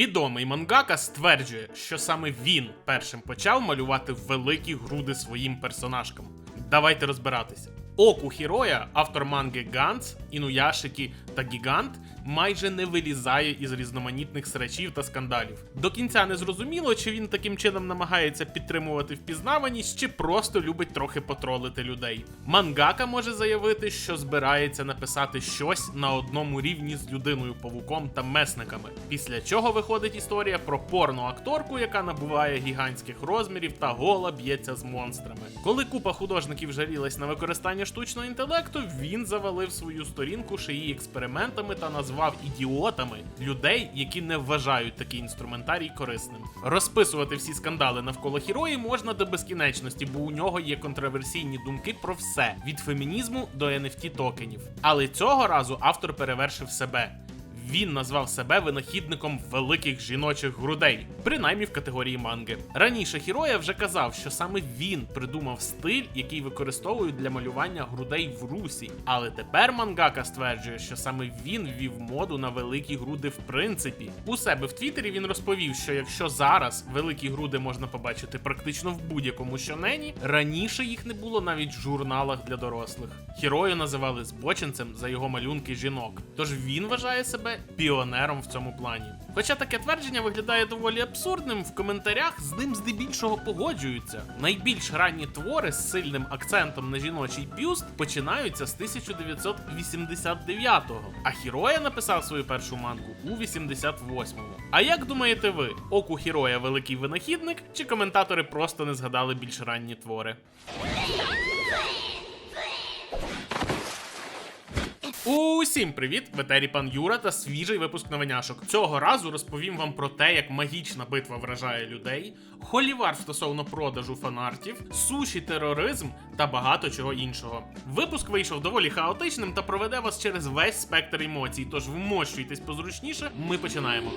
Відомий мангака стверджує, що саме він першим почав малювати великі груди своїм персонажкам. Давайте розбиратися. Оку Хіроя, автор манги Ганс, Інуяшики та Гігант, майже не вилізає із різноманітних срачів та скандалів. До кінця не зрозуміло, чи він таким чином намагається підтримувати впізнаваність, чи просто любить трохи потролити людей. Мангака може заявити, що збирається написати щось на одному рівні з людиною павуком та месниками. Після чого виходить історія про порну акторку, яка набуває гігантських розмірів та гола б'ється з монстрами. Коли купа художників жалілась на використання штучного інтелекту, він завалив свою сторінку шиї експериментами та назвав ідіотами людей, які не вважають такий інструментарій корисним. Розписувати всі скандали навколо хірої можна до безкінечності, бо у нього є контроверсійні думки про все від фемінізму до NFT токенів. Але цього разу автор перевершив себе. Він назвав себе винахідником великих жіночих грудей, принаймні в категорії манги. Раніше Хіроя вже казав, що саме він придумав стиль, який використовують для малювання грудей в русі. Але тепер мангака стверджує, що саме він ввів моду на великі груди в принципі. У себе в Твіттері він розповів, що якщо зараз великі груди можна побачити практично в будь-якому щонені, раніше їх не було навіть в журналах для дорослих. Хірою називали збочинцем за його малюнки жінок. Тож він вважає себе піонером в цьому плані. Хоча таке твердження виглядає доволі абсурдним, в коментарях з ним здебільшого погоджуються. Найбільш ранні твори з сильним акцентом на жіночий бюст починаються з 1989-го, а Хіроя написав свою першу мангу у 88-му. А як думаєте ви, оку Хіроя великий винахідник, чи коментатори просто не згадали більш ранні твори? Усім привіт! В етері пан Юра та свіжий випуск новиняшок. Цього разу розповім вам про те, як магічна битва вражає людей, холівар стосовно продажу фанартів, суші тероризм та багато чого іншого. Випуск вийшов доволі хаотичним та проведе вас через весь спектр емоцій. Тож вмощуйтесь позручніше. Ми починаємо.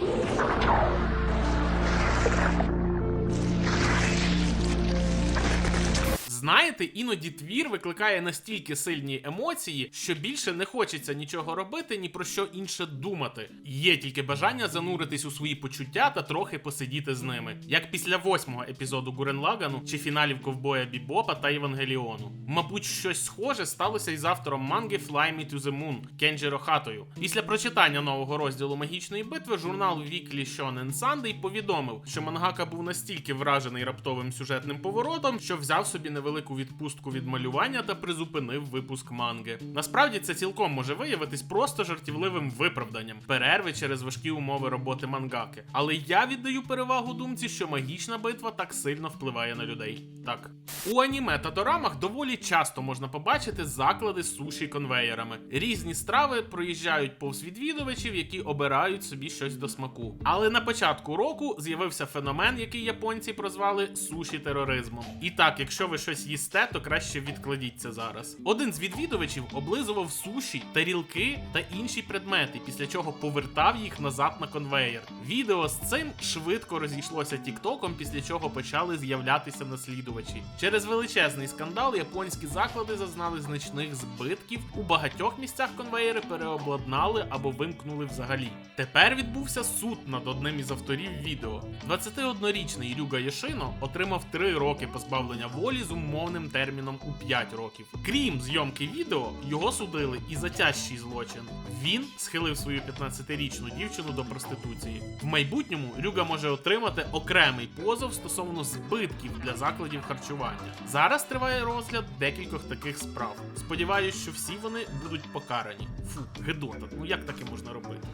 Знаєте, іноді твір викликає настільки сильні емоції, що більше не хочеться нічого робити, ні про що інше думати. Є тільки бажання зануритись у свої почуття та трохи посидіти з ними, як після восьмого епізоду Гурен Лагану чи фіналів ковбоя Бібопа та Євангеліону. Мабуть, щось схоже сталося із автором манги Fly Me to the Moon Кенджіро Хатою. Після прочитання нового розділу магічної битви журнал Weekly Shonen Sunday повідомив, що мангака був настільки вражений раптовим сюжетним поворотом, що взяв собі невелику відпустку від малювання та призупинив випуск манги. Насправді це цілком може виявитись просто жартівливим виправданням перерви через важкі умови роботи мангаки. Але я віддаю перевагу думці, що магічна битва так сильно впливає на людей. Так у аніме та дорамах доволі часто можна побачити заклади з суші конвеєрами. Різні страви проїжджають повз відвідувачів, які обирають собі щось до смаку. Але на початку року з'явився феномен, який японці прозвали суші тероризмом. І так, якщо ви щось їсте, то краще відкладіть це зараз. Один з відвідувачів облизував суші, тарілки та інші предмети, після чого повертав їх назад на конвеєр. Відео з цим швидко розійшлося тіктоком, після чого почали з'являтися наслідувачі. Через величезний скандал японські заклади зазнали значних збитків. У багатьох місцях конвеєри переобладнали або вимкнули взагалі. Тепер відбувся суд над одним із авторів відео. 21-річний Рюга Єшино отримав 3 роки позбавлення волі з умовним терміном у 5 років. Крім зйомки відео, його судили і за тяжчий злочин. Він схилив свою 15-річну дівчину до проституції. В майбутньому Рюга може отримати окремий позов стосовно збитків для закладів харчування. Зараз триває розгляд декількох таких справ. Сподіваюсь, що всі вони будуть покарані. Фу, гидота, ну як таке можна робити?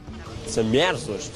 Це мерзость.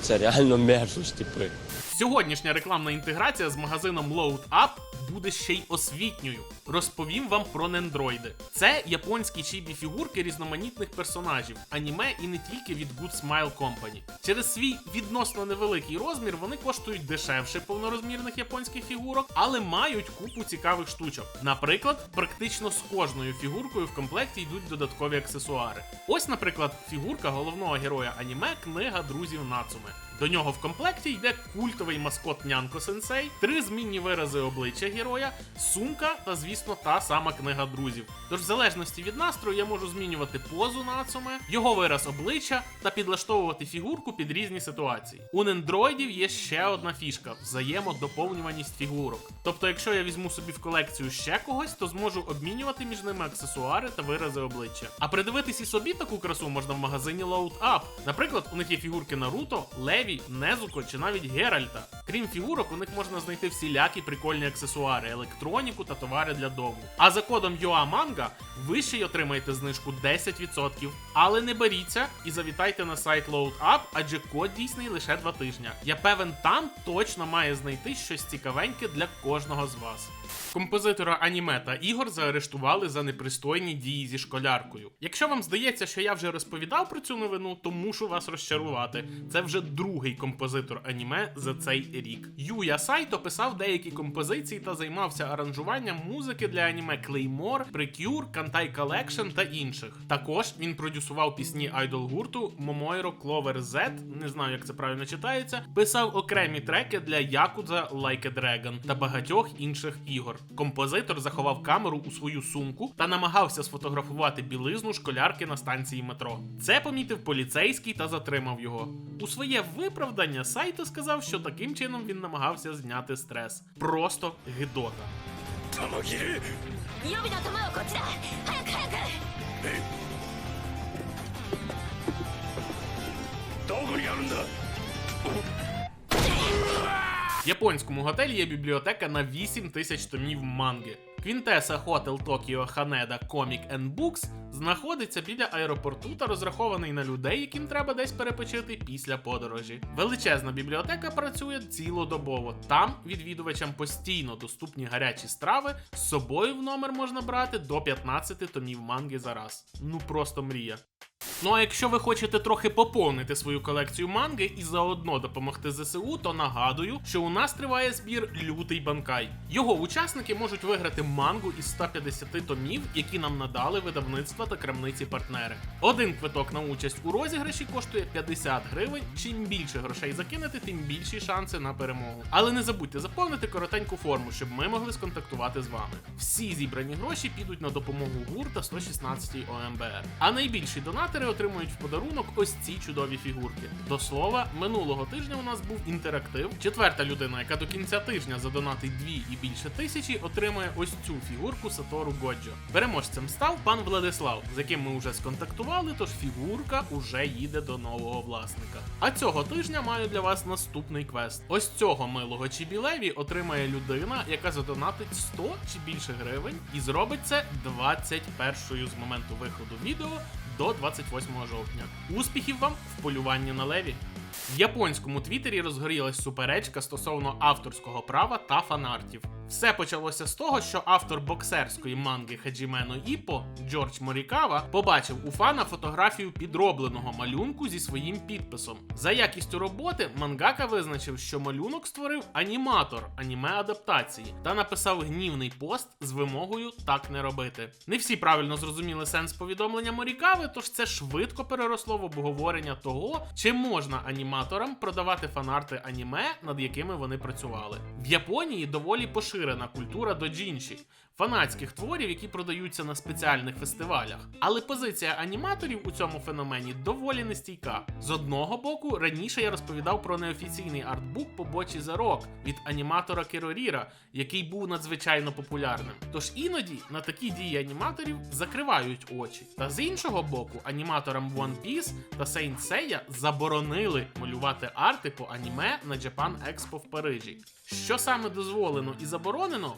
Це реально мерзость, типи. Сьогоднішня рекламна інтеграція з магазином Load Up буде ще й освітньою. Розповім вам про нендроїди. Це японські чібі фігурки різноманітних персонажів, аніме і не тільки від Good Smile Company. Через свій відносно невеликий розмір вони коштують дешевше повнорозмірних японських фігурок, але мають купу цікавих штучок. Наприклад, практично з кожною фігуркою в комплекті йдуть додаткові аксесуари. Ось, наприклад, фігурка головного героя аніме книга друзів Нацуме. До нього в комплекті йде культовий маскот Нянко Сенсей, три змінні вирази обличчя героя, сумка та, звісно, та сама книга друзів. Тож, в залежності від настрою, я можу змінювати позу нацуме, його вираз обличчя та підлаштовувати фігурку під різні ситуації. У нендроїдів є ще одна фішка взаємодоповнюваність фігурок. Тобто, якщо я візьму собі в колекцію ще когось, то зможу обмінювати між ними аксесуари та вирази обличчя. А придивитись і собі таку красу можна в магазині Load Up. Наприклад, у них є фігурки Наруто, Леві, Незуко чи навіть Геральта. Крім фігурок, у них можна знайти всілякі прикольні аксесуари, електроніку та товари для дому. А за кодом UAMANGA ви ще й отримаєте знижку 10%. Але не беріться і завітайте на сайт Load Up, адже код дійсний лише 2 тижня. Я певен, там точно має знайти щось цікавеньке для кожного з вас. Композитора аніме та ігор заарештували за непристойні дії зі школяркою. Якщо вам здається, що я вже розповідав про цю новину, то мушу вас розчарувати. Це вже другий композитор аніме за цей рік. Юя Сайто писав деякі композиції та займався аранжуванням музики для аніме Claymore, Precure, Kantai Collection та інших. Також він продюсував пісні айдол гурту Momoiro Clover Z, не знаю, як це правильно читається, писав окремі треки для Yakuza Like Dragon та багатьох інших ігор. Композитор заховав камеру у свою сумку та намагався сфотографувати білизну школярки на станції метро. Це помітив поліцейський та затримав його. У своє виправдання Сайто сказав, що таким чином він намагався зняти стрес. Просто гидота. В японському готелі є бібліотека на 8 тисяч томів манги. Квінтеса Hotel Tokyo Haneda Comic and Books знаходиться біля аеропорту та розрахований на людей, яким треба десь перепочити після подорожі. Величезна бібліотека працює цілодобово. Там відвідувачам постійно доступні гарячі страви. З собою в номер можна брати до 15 томів манги за раз. Ну просто мрія. Ну а якщо ви хочете трохи поповнити свою колекцію манги і заодно допомогти ЗСУ, то нагадую, що у нас триває збір Лютий Банкай. Його учасники можуть виграти мангу із 150 томів, які нам надали видавництва та крамниці партнери. Один квиток на участь у розіграші коштує 50 гривень. Чим більше грошей закинете, тим більші шанси на перемогу. Але не забудьте заповнити коротеньку форму, щоб ми могли сконтактувати з вами. Всі зібрані гроші підуть на допомогу ГУР та 116 ОМБР. А найбільші донатори отримують в подарунок ось ці чудові фігурки. До слова, минулого тижня у нас був інтерактив. Четверта людина, яка до кінця тижня задонатить дві і більше тисячі, отримує ось цю фігурку Сатору Годжо. Переможцем став пан Владислав, з яким ми вже сконтактували, тож фігурка уже їде до нового власника. А цього тижня маю для вас наступний квест. Ось цього милого Чібілеві отримає людина, яка задонатить 100 чи більше гривень, і зробить це 21-ю з моменту виходу відео до 28 жовтня. Успіхів вам в полюванні на леві! В японському твіттері розгорілась суперечка стосовно авторського права та фанартів. Все почалося з того, що автор боксерської манги Хаджімено Іпо Джордж Морікава побачив у фана фотографію підробленого малюнку зі своїм підписом. За якістю роботи мангака визначив, що малюнок створив аніматор аніме адаптації та написав гнівний пост з вимогою так не робити. Не всі правильно зрозуміли сенс повідомлення Морікави, тож це швидко переросло в обговорення того, чи можна аніматорам продавати фанарти аніме, над якими вони працювали. В Японії доволі поширена культура доджінші. Фанатських творів, які продаються на спеціальних фестивалях. Але позиція аніматорів у цьому феномені доволі нестійка. З одного боку, раніше я розповідав про неофіційний артбук по бочі The Rock від аніматора Кероріра, який був надзвичайно популярним. Тож іноді на такі дії аніматорів закривають очі. Та з іншого боку, аніматорам One Piece та Saint Seiya заборонили малювати арти по аніме на Japan Expo в Парижі. Що саме дозволено і заборонено,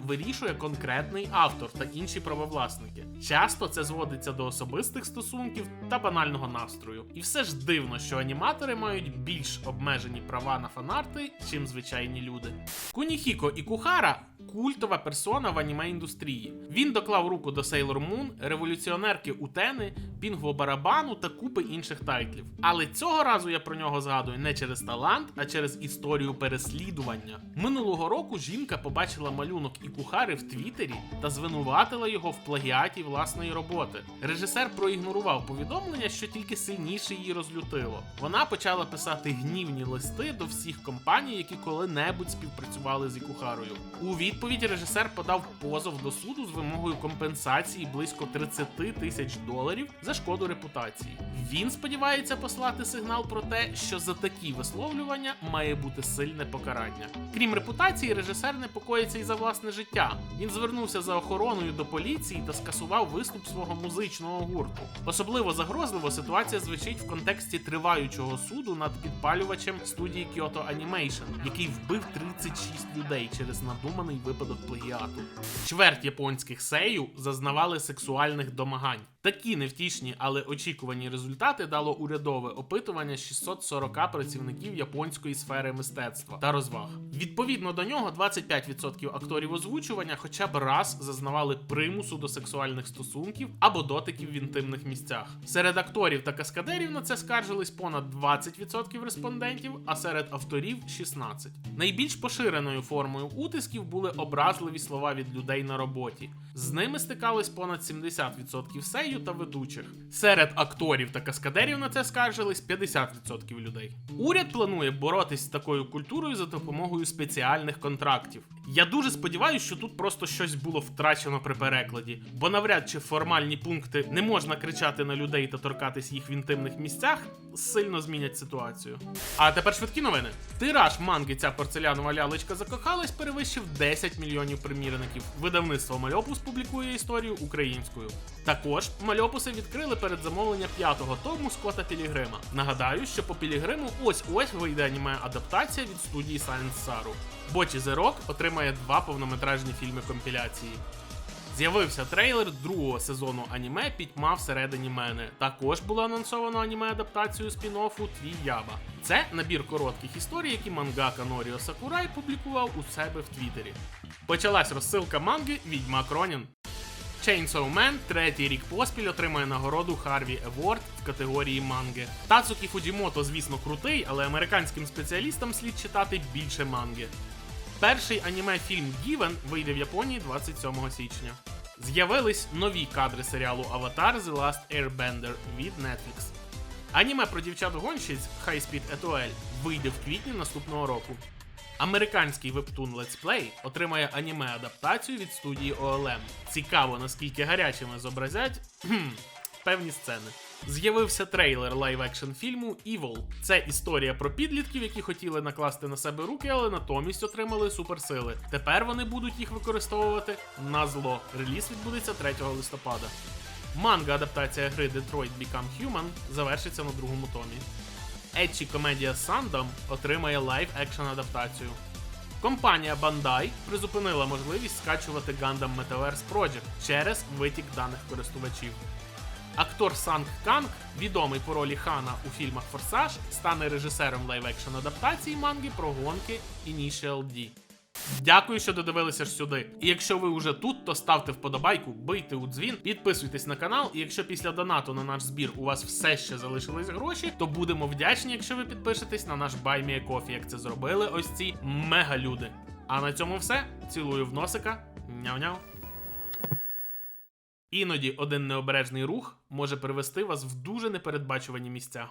вирішує конкретний автор та інші правовласники. Часто це зводиться до особистих стосунків та банального настрою. І все ж дивно, що аніматори мають більш обмежені права на фанарти, чим звичайні люди. Куніхіко і Кухара культова персона в аніме індустрії. Він доклав руку до Sailor Moon, революціонерки Утени, Пінгво Барабану та купи інших тайтлів. Але цього разу я про нього згадую не через талант, а через історію переслідування. Минулого року жінка побачила малюнок і кухари в Твіттері та звинуватила його в плагіаті власної роботи. Режисер проігнорував повідомлення, що тільки сильніше її розлютило. Вона почала писати гнівні листи до всіх компаній, які коли-небудь співпрацювали з Ікухарою. У відповідь режисер подав позов до суду з вимогою компенсації близько 30 тисяч доларів за шкоду репутації. Він сподівається послати сигнал про те, що за такі висловлювання має бути сильне покарання. Крім репутації, режисер непокоїться і за власне життя. Він звернувся за охороною до поліції та скасував виступ свого музичного гурту. Особливо загрозливо ситуація звучить в контексті триваючого суду над підпалювачем студії Kyoto Animation, який вбив 36 людей через надуманий випадок плагіату. Чверть японських сею зазнавали сексуальних домагань. Такі невтішні, але очікувані результати дало урядове опитування 640 працівників японської сфери мистецтва та розваг. Відповідно до нього, 25% акторів озвучування хоча б раз зазнавали примусу до сексуальних стосунків або дотиків в інтимних місцях. Серед акторів та каскадерів на це скаржились понад 20% респондентів, а серед авторів 16%. Найбільш поширеною формою утисків були образливі слова від людей на роботі. З ними стикались понад 70% сею та ведучих. Серед акторів та каскадерів на це скаржились 50% людей. Уряд планує боротись з такою культурою за допомогою спеціальних контрактів. Я дуже сподіваюся, що тут просто щось було втрачено при перекладі, бо навряд чи формальні пункти не можна кричати на людей та торкатись їх в інтимних місцях сильно змінять ситуацію. А тепер швидкі новини. Тираж манги ця порцелянова лялечка закохалась перевищив 10 мільйонів примірників. Видавництво Мальопус публікує історію українською. Також Мальопуси відкрили перед замовлення п'ятого тому Скотта Пілігрима. Нагадаю, що по Пілігриму ось ось вийде аніме адаптація від студії Silent Saru. Бочі The Rock отримає два повнометражні фільми компіляції. З'явився трейлер другого сезону аніме Пітьма всередині мене. Також було анонсовано аніме адаптацію спін-оффу Твій Яба. Це набір коротких історій, які мангака Норіо Сакурай публікував у себе в Твіттері. Почалась розсилка манги Відьмак Ронін. Chainsaw Man третій рік поспіль отримає нагороду Harvey Award в категорії манги. Тацукі Фуджімото, звісно, крутий, але американським спеціалістам слід читати більше манги. Перший аніме-фільм Given вийде в Японії 27 січня. З'явились нові кадри серіалу Аватар The Last Airbender від Netflix. Аніме про дівчат-гонщиць High Speed Etoile вийде в квітні наступного року. Американський вебтун Let's Play отримає аніме-адаптацію від студії OLM. Цікаво, наскільки гарячими зобразять певні сцени. З'явився трейлер лайв-екшн фільму Evil. Це історія про підлітків, які хотіли накласти на себе руки, але натомість отримали суперсили. Тепер вони будуть їх використовувати на зло. Реліз відбудеться 3 листопада. Манга адаптація гри Detroit Become Human завершиться на другому томі. Етчі комедія Sandom отримає лайв-екшн адаптацію. Компанія Bandai призупинила можливість скачувати Gundam Metaverse Project через витік даних користувачів. Актор Санг Канг, відомий по ролі Хана у фільмах Форсаж, стане режисером лайв-екшн адаптації манги про гонки Initial D. Дякую, що додивилися ж сюди. І якщо ви вже тут, то ставте вподобайку, бийте у дзвін, підписуйтесь на канал. І якщо після донату на наш збір у вас все ще залишились гроші, то будемо вдячні, якщо ви підпишетесь на наш BuyMeACoffee, як це зробили ось ці мега-люди. А на цьому все. Цілую в носика. Няу-няу. Іноді один необережний рух може привести вас в дуже непередбачувані місця.